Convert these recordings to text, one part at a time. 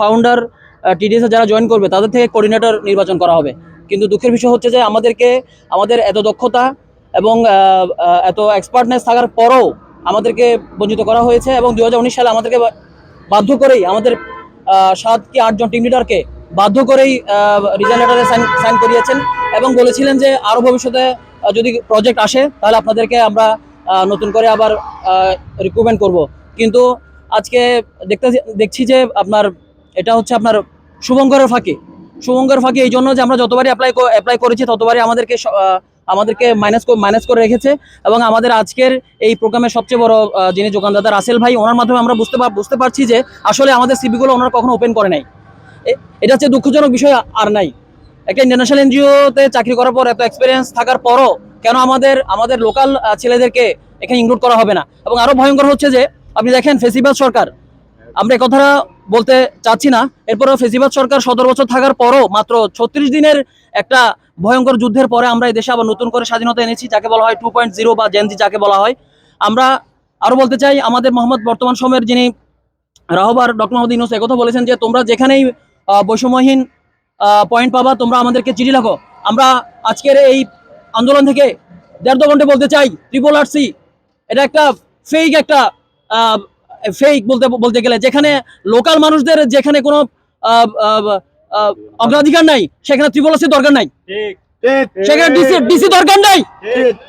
Founder TDS যারা join করবে, তাদের থেকে কোঅর্ডিনেটর নির্বাচন করা হবে। কিন্তু দুঃখের বিষয় হচ্ছে যে, আমাদেরকে, আমাদের এত দক্ষতা এবং এত এক্সপার্টনেস থাকার পরও আমাদেরকে বঞ্চিত করা হয়েছে এবং দু হাজার উনিশ সালে আমাদেরকে বাধ্য করেই আমাদের সাত কি আটজন টিম লিডারকে বাধ্য করেই রিজাল্ট লেটারে সাইন সাইন করিয়েছেন এবং বলেছিলেন যে আরও ভবিষ্যতে যদি প্রজেক্ট আসে, তাহলে আপনাদেরকে আমরা নতুন করে আবার রিক্রুটমেন্ট করব। কিন্তু আজকে দেখতে দেখছি যে, আপনার এটা হচ্ছে আপনার শুভঙ্করের ফাঁকি। শুভঙ্কর ফাঁকি এই জন্য যে আমরা যতবারই অ্যাপ্লাই অ্যাপ্লাই করেছি, ততবারই আমাদেরকে আমাদেরকে মাইনাস মাইনাস করে রেখেছে এবং আমাদের আজকের এই প্রোগ্রামের সবচেয়ে বড় যিনি যোগানদাতা রাসেল ভাই, ওনার মাধ্যমে আমরা বুঝতে বুঝতে পারছি যে আসলে আমাদের সিবিগুলো ওনারা কখনো ওপেন করে নাই। এটা হচ্ছে দুঃখজনক বিষয়, আর নাই। একটা ইন্টারন্যাশনাল এনজিওতে চাকরি করার পর এত এক্সপিরিয়েন্স থাকার পরও কেন আমাদের আমাদের লোকাল ছেলেদেরকে এখানে ইনক্লুড করা হবে না? এবং আরও ভয়ঙ্কর হচ্ছে যে, আপনি দেখেন ফেসিবাদ সরকার, আমরা কথাটা বলতে চাচ্ছি না। এরপরও ফেসিবাদ সরকার সতেরো বছর থাকার পরও মাত্র ছত্রিশ দিনের একটা ভয়ঙ্কর যুদ্ধের পরে আমরা এই দেশে আবার নতুন করে স্বাধীনতা এনেছি, যাকে বলা হয় টু পয়েন্ট জিরো বা জেনজি যাকে বলা হয়। আমরা আরও বলতে চাই, আমাদের মোহাম্মদ বর্তমান সময়ের যিনি রাহবার ডক্টর মোহাম্মদ ইউনুস একথা বলেছেন যে, তোমরা যেখানেই বৈষম্যহীন পয়েন্ট পাবা, তোমরা আমাদেরকে চিঠি লেখো। আমরা আজকের এই আন্দোলন থেকে দেড় ঘণ্টা বলতে চাই ত্রিপল আর সি এটা একটা ফেক একটা ফেক বলতে বলতে গেলে যেখানে লোকাল মানুষদের যেখানে কোনো অগ্রাধিকার নাই সেখানে ত্রিপল সি দরকার নাই। সেখানে ডিসি ডিসি দরকার নাই।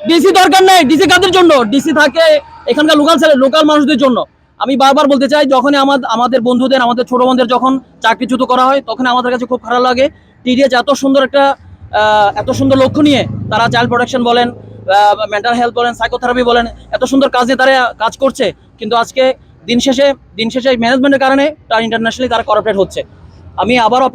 ডিসি দরকার নাই। ডিসি কাদের জন্য? ডিসি থাকে এখানকার লোকাল লোকাল মানুষদের জন্য। আমি বারবার বলতে চাই যখন আমাদের আমাদের বন্ধুদের আমাদের ছোট বোনদের যখন চাকরিচ্যুত করা হয় তখন আমাদের কাছে খুব খারাপ লাগে। টিডিএস এত সুন্দর একটা আহ, এত সুন্দর লক্ষ্য নিয়ে তারা চাইল্ড প্রোটেকশন বলেন মেন্টাল হেলথ বলেন সাইকোথেরাপি বলেন এত সুন্দর কাজে তারা কাজ করছে। কিন্তু আজকে দিন শেষে দিন শেষে ম্যানেজমেন্টের কারণে তার ইন্টারন্যাশনালি তারা করাপ্টেড হচ্ছে। আমি আবার আপনার